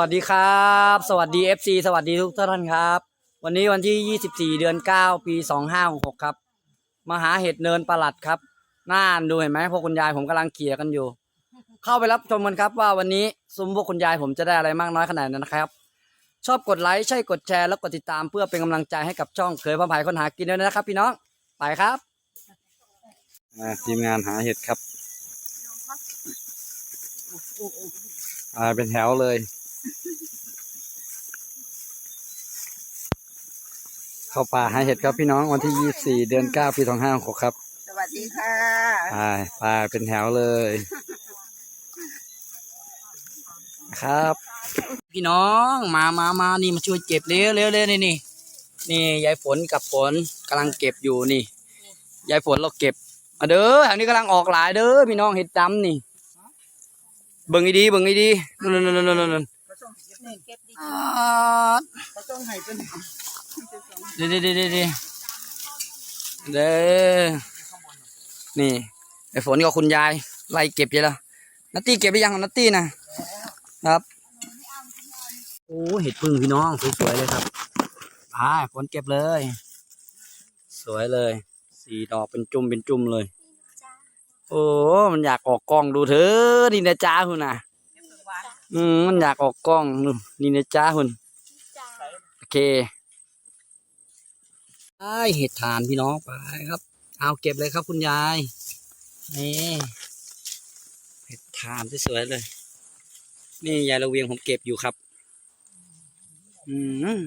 วัสดีครับ สวัสดี FC สวัสดีทุกท่านครับ วันนี้วันที่ 24 เดือน 9 ปี 2566ครับ มาหาเห็ดเนินประหลัดครับน่านดูเห็นไหมพวกคุณยายผมกำลังเขี่ยกันอยู่ เข้าไปรับชมกันครับว่าวันนี้ซุ้มพวกคุณยายผมจะได้อะไรมากน้อยขนาดไหนนะครับ ชอบกดไลค์ใช่กดแชร์แล้วกดติดตามเพื่อเป็นกำลังใจให้กับช่องเคยพระภายคนหากินด้วยนะครับ พี่น้องไปครับทีมงานหาเห็ดครับอ่าเป็นแถวเลย เข้าป่าหาเห็ดครับพี่น้องวันที่24เดือน9ปี2566ครับสวัสดีค่ะไปป่าเป็นแถวเลย ครับ พี่น้องมามามานี่มาช่วยเก็บเร็วเร็วเร็วนี่นี่นี่ยายฝนกับฝนกำลังเก็บอยู่นี่ ยายฝนเราเก็บมาเด้อแถวนี้กำลังออกหลายเด้อพี่น้องเห็ดดำนี่เบิ่งให้ดีเบิ่งให้ดีนั่นนั่นนั่น เนี่เก็บดีอ่าเขาส่งให้เป็นเด้อเด้อเด้อเด้อเด้อเด้อนี่ไอ้ฝนกับคุณยายไล่เก็บยู่แล้วนัตตี้เก็บไปยังนัตตี้นะครับโอ้เห็ดพึ่งพี่น้องสวยๆเลยครับอ่าฝนเก็บเลย สวยเลยสีดอกเป็นจุ่มเป็นจุ่มเลย โอ้ มันอยากออกกล้องดูเถอนี่นะจ้าหุ่นน่ะ อืมมันอยากออกกล้องนู่นนี่นะจ้าหุ่นโอเคไอเห็ดทานพี่น้องไปครับ เอาเก็บเลยครับคุณยายนี่เห็ดทานสวยๆเลย นี่ยายระเวียงผมเก็บอยู่ครับ อืม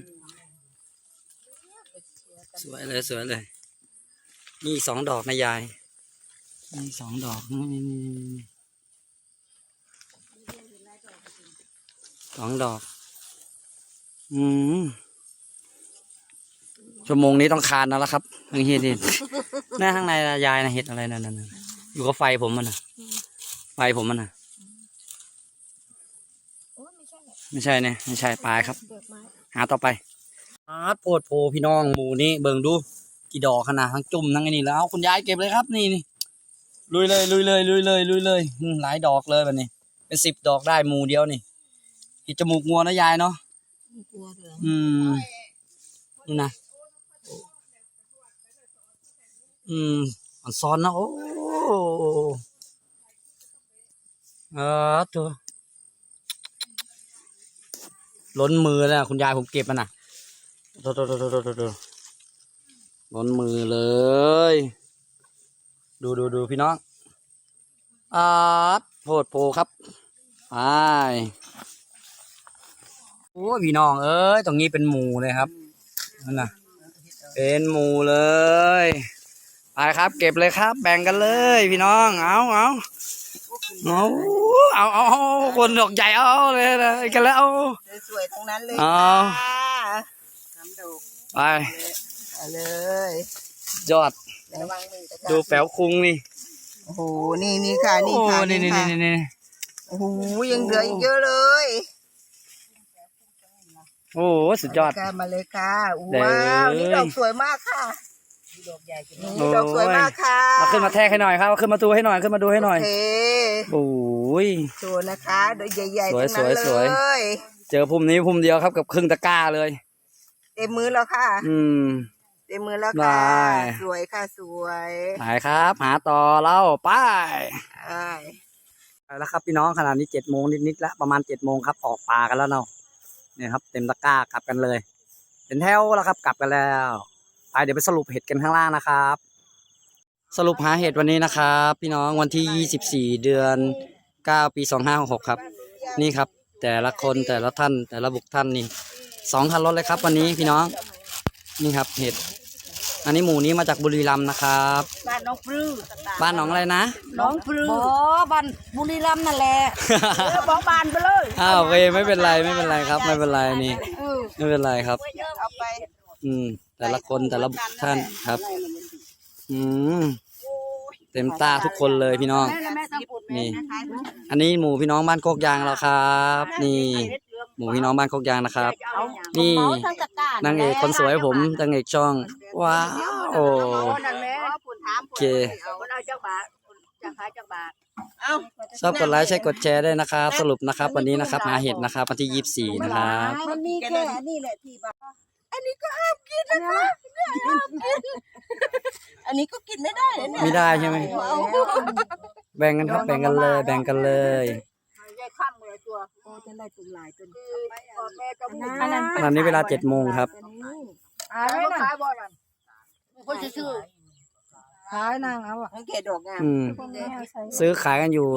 สวยเลยสวยเลย นี่สองดอกนะยายนี่สองดอกนี่นี่นี่นี่ส องดอก อืมชั่วโมงนี้ต้องคานแล้วละครับทางเห็ดเห็ดหน้าข้างในน่ะยายนะเห็ดอะไรนั่นนั่นนั่นอยู่กับไฟผมมันนะไฟผมมันนะโอ้ยไม่ใช่ไม่ใช่เนี่ยไม่ใช่ปลายครับเปลือกไม้หาต่อไปอาร์ตโพดโพพี่น้องหมูนี่เบิ่งดู กี่ดอกขนาดทั้งจุ่มทั้งไอ้นี่แล้วเอาคุณยายเก็บเลยครับนี่นี่ลุยเลยลุยเลยลุยเลยลุยเลยอืมหลายดอกเลยแบบนี้ เป็นสิบดอกได้หมูเดียวนี่ เห็ดจมูกงัวนะยายเนาะไม่กลัวเลยอืมนี่นะอืมมันซ้อนนะโอ้เออตัวล้นมือแล้วคุณยายผมเก็บมันนะโตโตโตโตโตโตโตล้นมือเลย ดูดูดูพี่น้องอาดโพดโพครับไปโอ้ยพี่น้องเอ้ยตรงนี้เป็นหมูเลยครับนั่นนะเป็นหมูเลยไปครับ เก็บเลยครับ แบ่งกันเลยพี่น้องเอาเอาเอาเอาเอาเอาคนดอกใหญ่เอาเอาเลยนะกันแล้วเอาสวยๆทั้งนั้นเลยเอาค่ะทำดอกไปเอาเลยยอดระวังมือตะกร้าดูแป๋วคุงนี่โอ้โหนี่นี่ค่ะนี่โอ้ค่ะนี่นี่ค่ะนี่นี่โอ้โหยังเหลืออีกเยอะเลย โอ้สุดยอดค่ะมาเลยค่ะเด้ว้าวอนี่ดอกสวยมากค่ะดอกใหญ่โอ้นี่ดอกสวยมากค่ะเอาขึ้นมาแทกให้หน่อยครับเอาขึ้นมาดูให้หน่อยขึ้นมาดูให้หน่อยโอเคโอ้ยสวยนะคะดอกใหญ่ๆสวยทั้งนั้นสวยเลยเจอพุ่มนี้พุ่มเดียวครับกับครึ่งตะกร้าเลย เต็มมือแล้วค่ะ อืมเต็มมือแล้วได้ค่ะ สวยค่ะสวยไหนครับ หาต่อเราไป้ายใช่ไปแล้วครับพี่น้องขนาดนี้เจ็ดโมงนิดๆแล้วประมาณเจ็ดโมงครับออกป่ากันแล้วเนาะ เนี่ยครับ เต็มตะกร้ากลับกันเลย เป็นแถวแล้วครับ กลับกันแล้วไปเดี๋ยวไปสรุปเห็ดกันข้างล่างนะครับ สรุปหาเห็ดวันนี้นะครับ พี่น้องวันที่ 24 เดือน 9 ปี 2566 ครับ นี่ครับ แต่ละคนแต่ละท่านแต่ละบุคท่านนี่สองคันรถเลยครับ วันนี้พี่น้องนี่ครับเห็ด อันนี้หมูนี้มาจากบุรีรัมย์นะครับ บ้านน้องปลื้มบ้านหนองอะไรนะ น้องปลื้มบอบันบุรีรัมย์นั่นแหละเออบอกบานไปเลยอ้าวโอเคไม่เป็นไรไม่เป็นไรครับ ไม่เป็นไรนี่เออไม่เป็นไรครับ เอาไปอืม แต่ละคนแต่ละบุคท่านครับ อืมเต็มตาทุกคนเลยพี่น้องนี่อันนี้หมูพี่น้องบ้านโคกยางเราครับ นี่ หมูพี่น้องบ้านโคกยางนะครับ นี่นางเอกคนสวยผมนางเอกช่องว้าวโอนั่นแหละโอเคเอาเจ้าบาทจะขายเจ้าบาทเอ้าชอบกดไลค์ใช่กดแชร์ด้วยนะครับ สรุปนะครับ วันนี้นะครับหาเห็ดนะครับวันที่ยี่สิบสี่นะครับมันมีแค่อันนี้แหละที่แบบอันนี้ก็ห้ามกินนะคะห้ามกินอันนี้ก็กินไม่ได้นะเนี่ยไม่ได้ใช่ไหมเอาแบ่งกันครับแบ่งกันเลย แบ่งกันเลย ยายข้ามเลยตัวโอ้จะได้ตุ่มหลายตัวก่อนแม่ก็พูดอันนั้นตอนนี้เวลาเจ็ดโมงครับขายไหมขายบ่นั่นคนจะซื้อขายนางเอาอะสังเกตดอกงามอืม ซื้อขายกันอยู่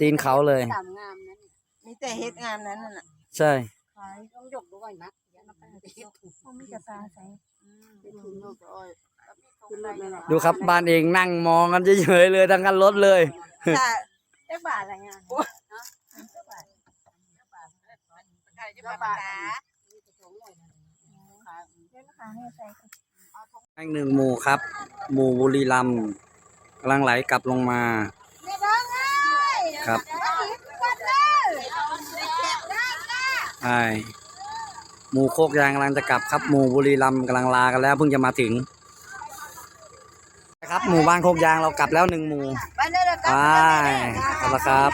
ตีนเขาเลย ต่ำงามนั่นมีแต่เฮ็ดงามนั้นน่ะใช่ ขายต้องยกด้วยนะอย่ามาไปเฮ็ดถูกมีกระตาใส่เป็นถุงยกด้วยขึ้นรถเลยดูครับบ้านเองนั่งมองกันเฉยๆเลยทั้งกันรถเลย ถ้าเจ้าบาทอะไรเงี้ย จะมาปาอีกหนึ่งหมู่ครับ หมู่บุรีรัมย์กำลังไหลกลับลงมา ครับใช่หมู่โคกยางกำลังจะกลับครับหมู่บุรีรัมย์กำลังลากันแล้วเพิ่งจะมาถึงครับหมู่บ้านโคกยางเรากลับแล้วหนึ่งหมู่ไปเลยละไปกันเอาละครับ